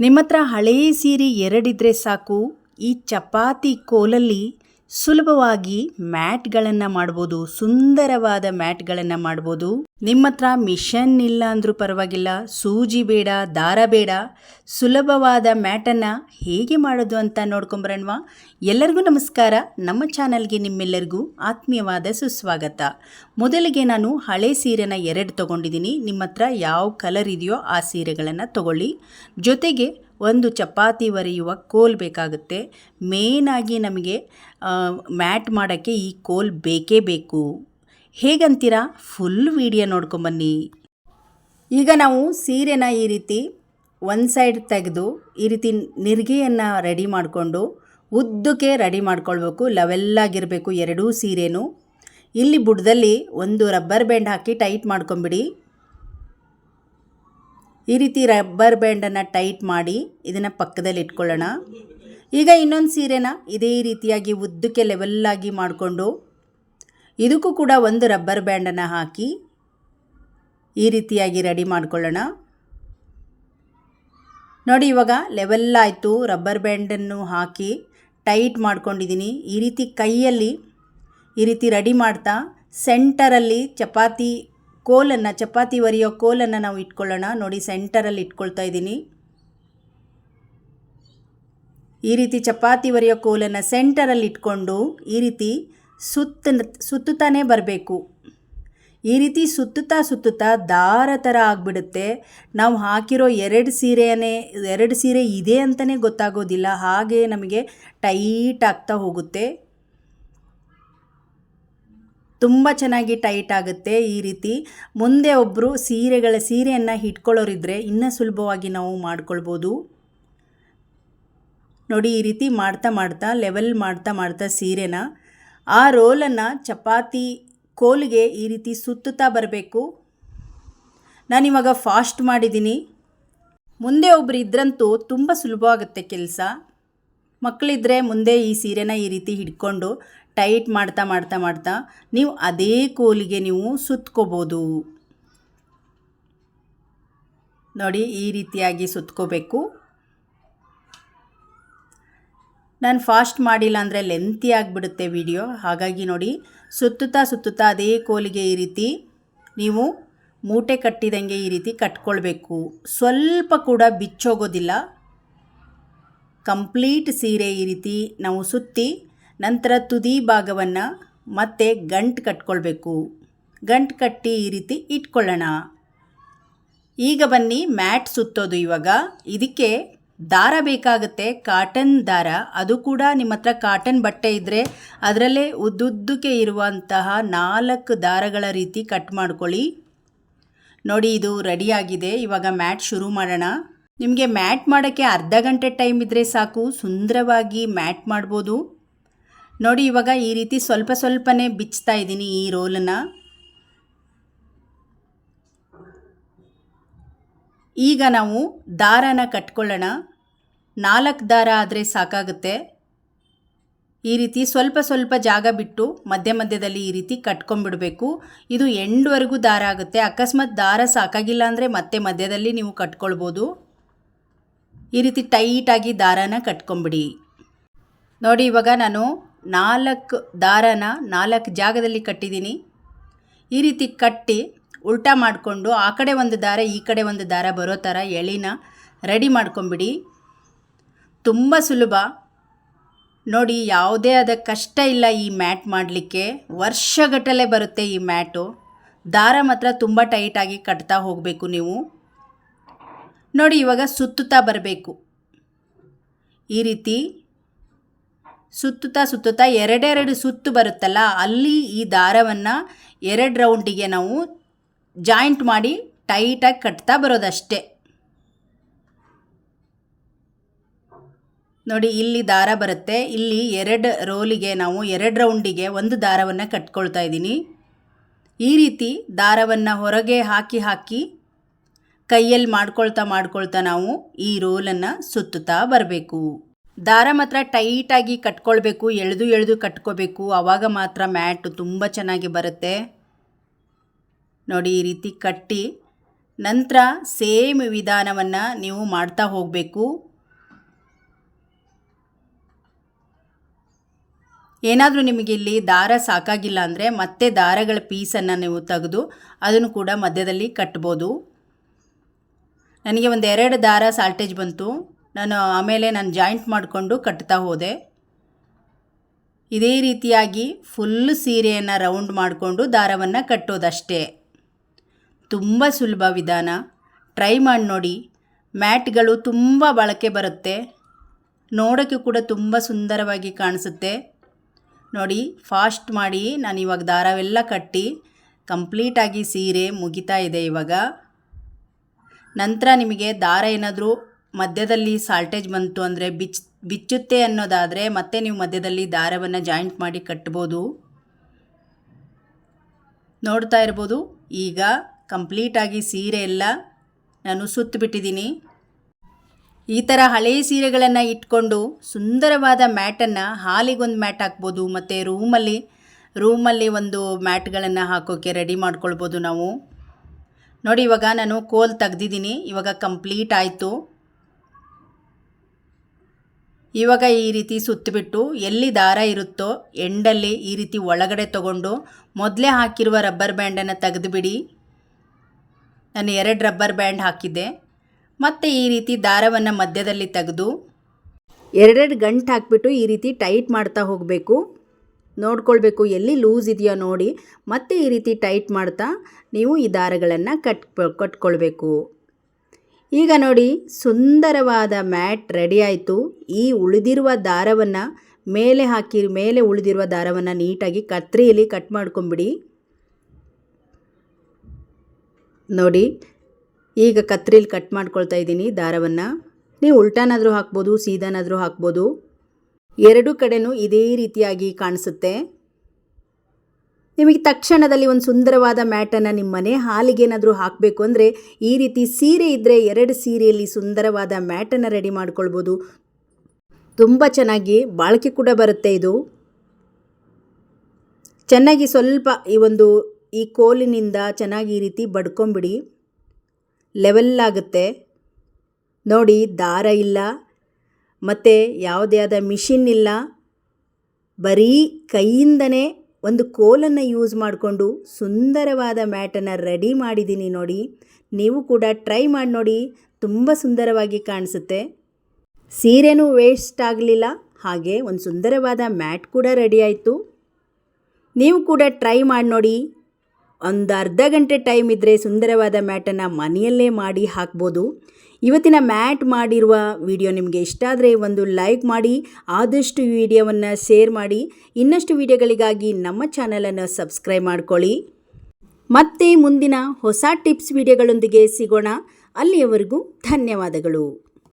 ನಿಮ್ಮ ಹತ್ರ ಹಳೆಯ ಸೀರೆ ಎರಡಿದ್ರೆ ಸಾಕು ಈ ಚಪಾತಿ ಕೋಲಲ್ಲಿ ಸುಲಭವಾಗಿ ಮ್ಯಾಟ್ಗಳನ್ನು ಮಾಡ್ಬೋದು, ಸುಂದರವಾದ ಮ್ಯಾಟ್ಗಳನ್ನು ಮಾಡ್ಬೋದು. ನಿಮ್ಮ ಹತ್ರ ಮಿಷನ್ ಇಲ್ಲ ಅಂದರೂ ಪರವಾಗಿಲ್ಲ, ಸೂಜಿ ಬೇಡ, ದಾರ ಬೇಡ. ಸುಲಭವಾದ ಮ್ಯಾಟನ್ನು ಹೇಗೆ ಮಾಡೋದು ಅಂತ ನೋಡ್ಕೊಂಬರಣ್ವಾ ಎಲ್ಲರಿಗೂ ನಮಸ್ಕಾರ. ನಮ್ಮ ಚಾನಲ್ಗೆ ನಿಮ್ಮೆಲ್ಲರಿಗೂ ಆತ್ಮೀಯವಾದ ಸುಸ್ವಾಗತ. ಮೊದಲಿಗೆ ನಾನು ಹಳೆ ಸೀರೆನ ಎರಡು ತೊಗೊಂಡಿದ್ದೀನಿ. ನಿಮ್ಮ ಹತ್ರ ಯಾವ ಕಲರ್ ಇದೆಯೋ ಆ ಸೀರೆಗಳನ್ನು ತಗೊಳ್ಳಿ. ಜೊತೆಗೆ ಒಂದು ಚಪಾತಿ ಒರೆಯುವ ಕೋಲ್ ಬೇಕಾಗುತ್ತೆ. ಮೇಯ್ನಾಗಿ ನಮಗೆ ಮ್ಯಾಟ್ ಮಾಡೋಕ್ಕೆ ಈ ಕೋಲ್ ಬೇಕೇ ಬೇಕು. ಹೇಗಂತೀರಾ? ಫುಲ್ ವಿಡಿಯೋ ನೋಡ್ಕೊಂಬನ್ನಿ. ಈಗ ನಾವು ಸೀರೆನ ಈ ರೀತಿ ಒಂದು ಸೈಡ್ ತೆಗೆದು ಈ ರೀತಿ ನಿರ್ಗೆಯನ್ನು ರೆಡಿ ಮಾಡಿಕೊಂಡು, ಉದ್ದಕ್ಕೆ ರೆಡಿ ಮಾಡ್ಕೊಳ್ಬೇಕು. ಲೆವೆಲ್ಲಾಗಿರಬೇಕು ಎರಡೂ ಸೀರೆನೂ. ಇಲ್ಲಿ ಬುಡದಲ್ಲಿ ಒಂದು ರಬ್ಬರ್ ಬ್ಯಾಂಡ್ ಹಾಕಿ ಟೈಟ್ ಮಾಡ್ಕೊಂಬಿಡಿ. ಈ ರೀತಿ ರಬ್ಬರ್ ಬ್ಯಾಂಡನ್ನು ಟೈಟ್ ಮಾಡಿ ಇದನ್ನು ಪಕ್ಕದಲ್ಲಿ ಇಟ್ಕೊಳ್ಳೋಣ. ಈಗ ಇನ್ನೊಂದು ಸೀರೆನ ಇದೇ ರೀತಿಯಾಗಿ ಉದ್ದಕ್ಕೆ ಲೆವೆಲ್ಲಾಗಿ ಮಾಡಿಕೊಂಡು ಇದಕ್ಕೂ ಕೂಡ ಒಂದು ರಬ್ಬರ್ ಬ್ಯಾಂಡನ್ನು ಹಾಕಿ ಈ ರೀತಿಯಾಗಿ ರೆಡಿ ಮಾಡ್ಕೊಳ್ಳೋಣ. ನೋಡಿ, ಇವಾಗ ಲೆವೆಲ್ ಆಯಿತು. ರಬ್ಬರ್ ಬ್ಯಾಂಡನ್ನು ಹಾಕಿ ಟೈಟ್ ಮಾಡ್ಕೊಂಡಿದ್ದೀನಿ. ಈ ರೀತಿ ಕೈಯಲ್ಲಿ ಈ ರೀತಿ ರೆಡಿ ಮಾಡ್ತಾ ಸೆಂಟರಲ್ಲಿ ಚಪಾತಿ ಕೋಲನ್ನು, ಚಪಾತಿ ಒರಿಯೋ ಕೋಲನ್ನು ನಾವು ಇಟ್ಕೊಳ್ಳೋಣ. ನೋಡಿ, ಸೆಂಟರಲ್ಲಿ ಇಟ್ಕೊಳ್ತಾ ಇದ್ದೀನಿ. ಈ ರೀತಿ ಚಪಾತಿ ಒರಿಯೋ ಕೋಲನ್ನು ಸೆಂಟರಲ್ಲಿ ಇಟ್ಕೊಂಡು ಈ ರೀತಿ ಸುತ್ತ ಸುತ್ತುತ್ತಾನೆ ಬರಬೇಕು. ಈ ರೀತಿ ಸುತ್ತುತ್ತಾ ಸುತ್ತುತ್ತಾ ದಾರ ಥರ ಆಗಿಬಿಡುತ್ತೆ. ನಾವು ಹಾಕಿರೋ ಎರಡು ಸೀರೆಯೇ ಎರಡು ಸೀರೆ ಇದೆ ಅಂತಲೇ ಗೊತ್ತಾಗೋದಿಲ್ಲ. ಹಾಗೆ ನಮಗೆ ಟೈಟ್ ಆಗ್ತಾ ಹೋಗುತ್ತೆ. ತುಂಬ ಚೆನ್ನಾಗಿ ಟೈಟ್ ಆಗುತ್ತೆ ಈ ರೀತಿ. ಮುಂದೆ ಒಬ್ಬರು ಸೀರೆಗಳ, ಸೀರೆಯನ್ನು ಇಟ್ಕೊಳ್ಳೋರಿದ್ರೆ ಇನ್ನೂ ಸುಲಭವಾಗಿ ನಾವು ಮಾಡ್ಕೊಳ್ಬೋದು. ನೋಡಿ ಈ ರೀತಿ ಮಾಡ್ತಾ ಮಾಡ್ತಾ ಲೆವೆಲ್ ಮಾಡ್ತಾ ಮಾಡ್ತಾ ಸೀರೆನ. ಆ ರೋಲನ್ನು ಚಪಾತಿ ಕೋಲಿಗೆ ಈ ರೀತಿ ಸುತ್ತುತ್ತಾ ಬರಬೇಕು. ನಾನಿವಾಗ ಫಾಸ್ಟ್ ಮಾಡಿದ್ದೀನಿ. ಮುಂದೆ ಒಬ್ಬರು ಇದ್ರಂತೂ ತುಂಬ ಸುಲಭವಾಗುತ್ತೆ ಕೆಲಸ. ಮಕ್ಕಳಿದ್ರೆ ಮುಂದೆ ಈ ಸೀರೆನ ಈ ರೀತಿ ಹಿಡ್ಕೊಂಡು ಟೈಟ್ ಮಾಡ್ತಾ ಮಾಡ್ತಾ ಮಾಡ್ತಾ ನೀವು ಅದೇ ಕೋಲಿಗೆ ನೀವು ಸುತ್ಕೋಬೋದು. ನೋಡಿ ಈ ರೀತಿಯಾಗಿ ಸುತ್ಕೋಬೇಕು. ನಾನು ಫಾಸ್ಟ್ ಮಾಡಿಲ್ಲ ಅಂದರೆ ಲೆಂತಿ ಆಗಿಬಿಡುತ್ತೆ ವಿಡಿಯೋ. ಹಾಗಾಗಿ ನೋಡಿ ಸುತ್ತುತ್ತಾ ಸುತ್ತುತ್ತಾ ಅದೇ ಕೋಲಿಗೆ ಈ ರೀತಿ ನೀವು ಮೂಟೆ ಕಟ್ಟಿದಂಗೆ ಈ ರೀತಿ ಕಟ್ಕೊಳ್ಬೇಕು. ಸ್ವಲ್ಪ ಕೂಡ ಬಿಚ್ಚೋಗೋದಿಲ್ಲ. ಕಂಪ್ಲೀಟ್ ಸೀರೆ ಈ ರೀತಿ ನಾವು ಸುತ್ತಿ ನಂತರ ತುದಿ ಭಾಗವನ್ನು ಮತ್ತೆ ಗಂಟು ಕಟ್ಕೊಳ್ಬೇಕು. ಗಂಟು ಕಟ್ಟಿ ಈ ರೀತಿ ಇಟ್ಕೊಳ್ಳೋಣ. ಈಗ ಬನ್ನಿ ಮ್ಯಾಟ್ ಸುತ್ತೋದು ಇವಾಗ. ಇದಕ್ಕೆ ದಾರ ಬೇಕಾಗುತ್ತೆ, ಕಾಟನ್ ದಾರ. ಅದು ಕೂಡ ನಿಮ್ಮ ಹತ್ರ ಕಾಟನ್ ಬಟ್ಟೆ ಇದ್ದರೆ ಅದರಲ್ಲೇ ಉದ್ದುದ್ದಕ್ಕೆ ಇರುವಂತಹ ನಾಲ್ಕು ದಾರಗಳ ರೀತಿ ಕಟ್ ಮಾಡ್ಕೊಳ್ಳಿ. ನೋಡಿ ಇದು ರೆಡಿಯಾಗಿದೆ ಇವಾಗ ಮ್ಯಾಟ್ ಶುರು ಮಾಡೋಣ. ನಿಮಗೆ ಮ್ಯಾಟ್ ಮಾಡೋಕ್ಕೆ ಅರ್ಧ ಗಂಟೆ ಟೈಮ್ ಇದ್ದರೆ ಸಾಕು, ಸುಂದರವಾಗಿ ಮ್ಯಾಟ್ ಮಾಡ್ಬೋದು. ನೋಡಿ, ಇವಾಗ ಈ ರೀತಿ ಸ್ವಲ್ಪ ಸ್ವಲ್ಪನೇ ಬಿಚ್ತಾ ಇದ್ದೀನಿ ಈ ರೋಲನ್ನು. ಈಗ ನಾವು ದಾರನ ಕಟ್ಕೊಳ್ಳೋಣ. ನಾಲ್ಕು ದಾರ ಆದರೆ ಸಾಕಾಗುತ್ತೆ. ಈ ರೀತಿ ಸ್ವಲ್ಪ ಸ್ವಲ್ಪ ಜಾಗ ಬಿಟ್ಟು ಮಧ್ಯ ಮಧ್ಯದಲ್ಲಿ ಈ ರೀತಿ ಕಟ್ಕೊಂಡ್ಬಿಡಬೇಕು. ಇದು ಎಂಡ್ವರೆಗೂ ದಾರ ಆಗುತ್ತೆ. ಅಕಸ್ಮಾತ್ ದಾರ ಸಾಕಾಗಿಲ್ಲ ಅಂದರೆ ಮತ್ತೆ ಮಧ್ಯದಲ್ಲಿ ನೀವು ಕಟ್ಕೊಳ್ಬೋದು. ಈ ರೀತಿ ಟೈಟಾಗಿ ದಾರನ ಕಟ್ಕೊಂಬಿಡಿ. ನೋಡಿ, ಇವಾಗ ನಾನು ನಾಲ್ಕು ದಾರನ ನಾಲ್ಕು ಜಾಗದಲ್ಲಿ ಕಟ್ಟಿದ್ದೀನಿ. ಈ ರೀತಿ ಕಟ್ಟಿ ಉಲ್ಟಾ ಮಾಡಿಕೊಂಡು ಆ ಕಡೆ ಒಂದು ದಾರ, ಈ ಕಡೆ ಒಂದು ದಾರ ಬರೋ ಥರ ಎಳಿನ ರೆಡಿ ಮಾಡ್ಕೊಂಬಿಡಿ. ತುಂಬ ಸುಲಭ. ನೋಡಿ, ಯಾವುದೇ ಆದ ಕಷ್ಟ ಇಲ್ಲ ಈ ಮ್ಯಾಟ್ ಮಾಡಲಿಕ್ಕೆ. ವರ್ಷಗಟ್ಟಲೆ ಬರುತ್ತೆ ಈ ಮ್ಯಾಟು. ದಾರ ಮಾತ್ರ ತುಂಬ ಟೈಟಾಗಿ ಕಟ್ತಾ ಹೋಗಬೇಕು ನೀವು. ನೋಡಿ ಇವಾಗ ಸುತ್ತುತ್ತಾ ಬರಬೇಕು. ಈ ರೀತಿ ಸುತ್ತುತ್ತಾ ಸುತ್ತುತ್ತಾ ಎರಡೆರಡು ಸುತ್ತು ಬರುತ್ತಲ್ಲ, ಅಲ್ಲಿ ಈ ದಾರವನ್ನು ಎರಡು ರೌಂಡಿಗೆ ನಾವು ಜಾಯಿಂಟ್ ಮಾಡಿ ಟೈಟಾಗಿ ಕಟ್ತಾ ಬರೋದಷ್ಟೇ. ನೋಡಿ, ಇಲ್ಲಿ ದಾರ ಬರುತ್ತೆ. ಇಲ್ಲಿ ಎರಡು ರೋಲಿಗೆ ನಾವು ಎರಡು ರೌಂಡಿಗೆ ಒಂದು ದಾರವನ್ನು ಕಟ್ಕೊಳ್ತಾ ಇದ್ದೀನಿ. ಈ ರೀತಿ ದಾರವನ್ನು ಹೊರಗೆ ಹಾಕಿ ಹಾಕಿ ಕೈಯಲ್ಲಿ ಮಾಡ್ಕೊಳ್ತಾ ಮಾಡ್ಕೊಳ್ತಾ ನಾವು ಈ ರೋಲನ್ನು ಸುತ್ತುತ್ತಾ ಬರಬೇಕು. ದಾರ ಮಾತ್ರ ಟೈಟಾಗಿ ಕಟ್ಕೊಳ್ಬೇಕು, ಎಳೆದು ಎಳೆದು ಕಟ್ಕೋಬೇಕು. ಆವಾಗ ಮಾತ್ರ ಮ್ಯಾಟ್ ತುಂಬ ಚೆನ್ನಾಗಿ ಬರುತ್ತೆ. ನೋಡಿ ಈ ರೀತಿ ಕಟ್ಟಿ ನಂತರ ಸೇಮ್ ವಿಧಾನವನ್ನು ನೀವು ಮಾಡ್ತಾ ಹೋಗಬೇಕು. ಏನಾದರೂ ನಿಮಗೆ ಇಲ್ಲಿ ದಾರ ಸಾಕಾಗಿಲ್ಲ ಅಂದರೆ ಮತ್ತೆ ದಾರಗಳ ಪೀಸನ್ನು ನೀವು ತೆಗೆದು ಅದನ್ನು ಕೂಡ ಮಧ್ಯದಲ್ಲಿ ಕಟ್ಬೋದು. ನನಗೆ ಒಂದು ಎರಡು ದಾರ ಸಾಲ್ಟೇಜ್ ಬಂತು. ನಾನು ಆಮೇಲೆ ನಾನು ಜಾಯಿಂಟ್ ಮಾಡಿಕೊಂಡು ಕಟ್ತಾ ಹೋದೆ. ಇದೇ ರೀತಿಯಾಗಿ ಫುಲ್ ಸೀರೆಯನ್ನು ರೌಂಡ್ ಮಾಡಿಕೊಂಡು ದಾರವನ್ನು ಕಟ್ಟೋದಷ್ಟೇ. ತುಂಬ ಸುಲಭ ವಿಧಾನ. ಟ್ರೈ ಮಾಡಿ ನೋಡಿ. ಮ್ಯಾಟ್ಗಳು ತುಂಬ ಬಳಕೆ ಬರುತ್ತೆ. ನೋಡೋಕ್ಕೆ ಕೂಡ ತುಂಬ ಸುಂದರವಾಗಿ ಕಾಣಿಸುತ್ತೆ. ನೋಡಿ ಫಾಸ್ಟ್ ಮಾಡಿ ನಾನು ಇವಾಗ ದಾರವೆಲ್ಲ ಕಟ್ಟಿ ಕಂಪ್ಲೀಟಾಗಿ ಸೀರೆ ಮುಗಿತಾ ಇದೆ ಇವಾಗ. ನಂತರ ನಿಮಗೆ ದಾರ ಏನಾದರೂ ಮಧ್ಯದಲ್ಲಿ ಸಾಲ್ಟೇಜ್ ಬಂತು ಅಂದರೆ ಬಿಚ್, ಬಿಚ್ಚುತ್ತೆ ಅನ್ನೋದಾದರೆ ಮತ್ತೆ ನೀವು ಮಧ್ಯದಲ್ಲಿ ದಾರವನ್ನು ಜಾಯಿಂಟ್ ಮಾಡಿ ಕಟ್ಬೋದು. ನೋಡ್ತಾ ಇರ್ಬೋದು, ಈಗ ಕಂಪ್ಲೀಟಾಗಿ ಸೀರೆ ಎಲ್ಲ ನಾನು ಸುತ್ತಿಬಿಟ್ಟಿದ್ದೀನಿ ಈ ಥರ ಹಳೆಯ ಸೀರೆಗಳನ್ನು ಇಟ್ಕೊಂಡು ಸುಂದರವಾದ ಮ್ಯಾಟನ್ನು ಹಾಲಿಗೊಂದು ಮ್ಯಾಟ್ ಹಾಕ್ಬೋದು, ಮತ್ತು ರೂಮಲ್ಲಿ ರೂಮಲ್ಲಿ ಒಂದು ಮ್ಯಾಟ್ಗಳನ್ನು ಹಾಕೋಕ್ಕೆ ರೆಡಿ ಮಾಡ್ಕೊಳ್ಬೋದು ನಾವು. ನೋಡಿ, ಇವಾಗ ನಾನು ಕೋಲ್ ತೆಗ್ದಿದ್ದೀನಿ. ಇವಾಗ ಕಂಪ್ಲೀಟ್ ಆಯಿತು. ಇವಾಗ ಈ ರೀತಿ ಸುತ್ತಿಬಿಟ್ಟು ಎಲ್ಲಿ ದಾರ ಇರುತ್ತೋ, ಎಂಡಲ್ಲಿ ಈ ರೀತಿ ಒಳಗಡೆ ತಗೊಂಡು ಮೊದಲೇ ಹಾಕಿರುವ ರಬ್ಬರ್ ಬ್ಯಾಂಡನ್ನು ತೆಗೆದುಬಿಡಿ. ನಾನು ಎರಡು ರಬ್ಬರ್ ಬ್ಯಾಂಡ್ ಹಾಕಿದ್ದೆ. ಮತ್ತು ಈ ರೀತಿ ದಾರವನ್ನು ಮಧ್ಯದಲ್ಲಿ ತೆಗೆದು ಎರಡೆರಡು ಗಂಟು ಹಾಕಿಬಿಟ್ಟು ಈ ರೀತಿ ಟೈಟ್ ಮಾಡ್ತಾ ಹೋಗಬೇಕು. ನೋಡ್ಕೊಳ್ಬೇಕು. ಎಲ್ಲಿ ಲೂಸ್ ಇದೆಯೋ ನೋಡಿ ಮತ್ತೆ ಈ ರೀತಿ ಟೈಟ್ ಮಾಡ್ತಾ ನೀವು ಈ ದಾರಗಳನ್ನು ಕಟ್ ಕಟ್ಕೊಳ್ಬೇಕು. ಈಗ ನೋಡಿ ಸುಂದರವಾದ ಮ್ಯಾಟ್ ರೆಡಿ ಆಯಿತು. ಈ ಉಳಿದಿರುವ ದಾರವನ್ನು ಮೇಲೆ ಹಾಕಿ, ಮೇಲೆ ಉಳಿದಿರುವ ದಾರವನ್ನು ನೀಟಾಗಿ ಕತ್ರಿಯಲ್ಲಿ ಕಟ್ ಮಾಡ್ಕೊಂಬಿಡಿ. ನೋಡಿ ಈಗ ಕತ್ರಿಲಿ ಕಟ್ ಮಾಡ್ಕೊಳ್ತಾ ಇದ್ದೀನಿ ದಾರವನ್ನು. ನೀವು ಉಲ್ಟಾನಾದರೂ ಹಾಕ್ಬೋದು, ಸೀದಾನಾದರೂ ಹಾಕ್ಬೋದು. ಎರಡೂ ಕಡೆನೂ ಇದೇ ರೀತಿಯಾಗಿ ಕಾಣಿಸುತ್ತೆ. ನಿಮಗೆ ತಕ್ಷಣದಲ್ಲಿ ಒಂದು ಸುಂದರವಾದ ಮ್ಯಾಟನ್ನು ನಿಮ್ಮ ಮನೆ ಹಾಲಿಗೇನಾದರೂ ಹಾಕಬೇಕು ಅಂದರೆ ಈ ರೀತಿ ಸೀರೆ ಇದ್ದರೆ ಎರಡು ಸೀರೆಯಲ್ಲಿ ಸುಂದರವಾದ ಮ್ಯಾಟನ್ನು ರೆಡಿ ಮಾಡ್ಕೊಳ್ಬೋದು. ತುಂಬ ಚೆನ್ನಾಗಿ ಬಾಳಿಕೆ ಕೂಡ ಬರುತ್ತೆ ಇದು. ಚೆನ್ನಾಗಿ ಸ್ವಲ್ಪ ಈ ಒಂದು ಈ ಕೋಲಿನಿಂದ ಚೆನ್ನಾಗಿ ಈ ರೀತಿ ಬಡ್ಕೊಂಬಿಡಿ. ಲೆವೆಲ್ ಆಗುತ್ತೆ. ನೋಡಿ, ದಾರ ಇಲ್ಲ. ಮತ್ತು ಯಾವುದೇ ಆದ ಮಿಷಿನ್ ಇಲ್ಲ. ಬರೀ ಕೈಯಿಂದನೇ ಒಂದು ಕೋಲನ್ನು ಯೂಸ್ ಮಾಡಿಕೊಂಡು ಸುಂದರವಾದ ಮ್ಯಾಟನ್ನು ರೆಡಿ ಮಾಡಿದ್ದೀನಿ ನೋಡಿ. ನೀವು ಕೂಡ ಟ್ರೈ ಮಾಡಿ ನೋಡಿ. ತುಂಬ ಸುಂದರವಾಗಿ ಕಾಣಿಸುತ್ತೆ. ಸೀರೆನೂ ವೇಸ್ಟ್ ಆಗಲಿಲ್ಲ. ಹಾಗೆ ಒಂದು ಸುಂದರವಾದ ಮ್ಯಾಟ್ ಕೂಡ ರೆಡಿ ಆಯಿತು. ನೀವು ಕೂಡ ಟ್ರೈ ಮಾಡಿ ನೋಡಿ. ಒಂದು ಅರ್ಧ ಗಂಟೆ ಟೈಮ್ ಇದ್ದರೆ ಸುಂದರವಾದ ಮ್ಯಾಟನ್ನು ಮನೆಯಲ್ಲೇ ಮಾಡಿ ಹಾಕ್ಬೋದು. ಇವತ್ತಿನ ಮ್ಯಾಟ್ ಮಾಡಿರುವ ವಿಡಿಯೋ ನಿಮಗೆ ಇಷ್ಟ ಆದರೆ ಒಂದು ಲೈಕ್ ಮಾಡಿ, ಆದಷ್ಟು ವಿಡಿಯೋವನ್ನು ಶೇರ್ ಮಾಡಿ. ಇನ್ನಷ್ಟು ವಿಡಿಯೋಗಳಿಗಾಗಿ ನಮ್ಮ ಚಾನಲನ್ನು ಸಬ್ಸ್ಕ್ರೈಬ್ ಮಾಡ್ಕೊಳ್ಳಿ. ಮತ್ತೆ ಮುಂದಿನ ಹೊಸ ಟಿಪ್ಸ್ ವಿಡಿಯೋಗಳೊಂದಿಗೆ ಸಿಗೋಣ. ಅಲ್ಲಿಯವರೆಗೂ ಧನ್ಯವಾದಗಳು.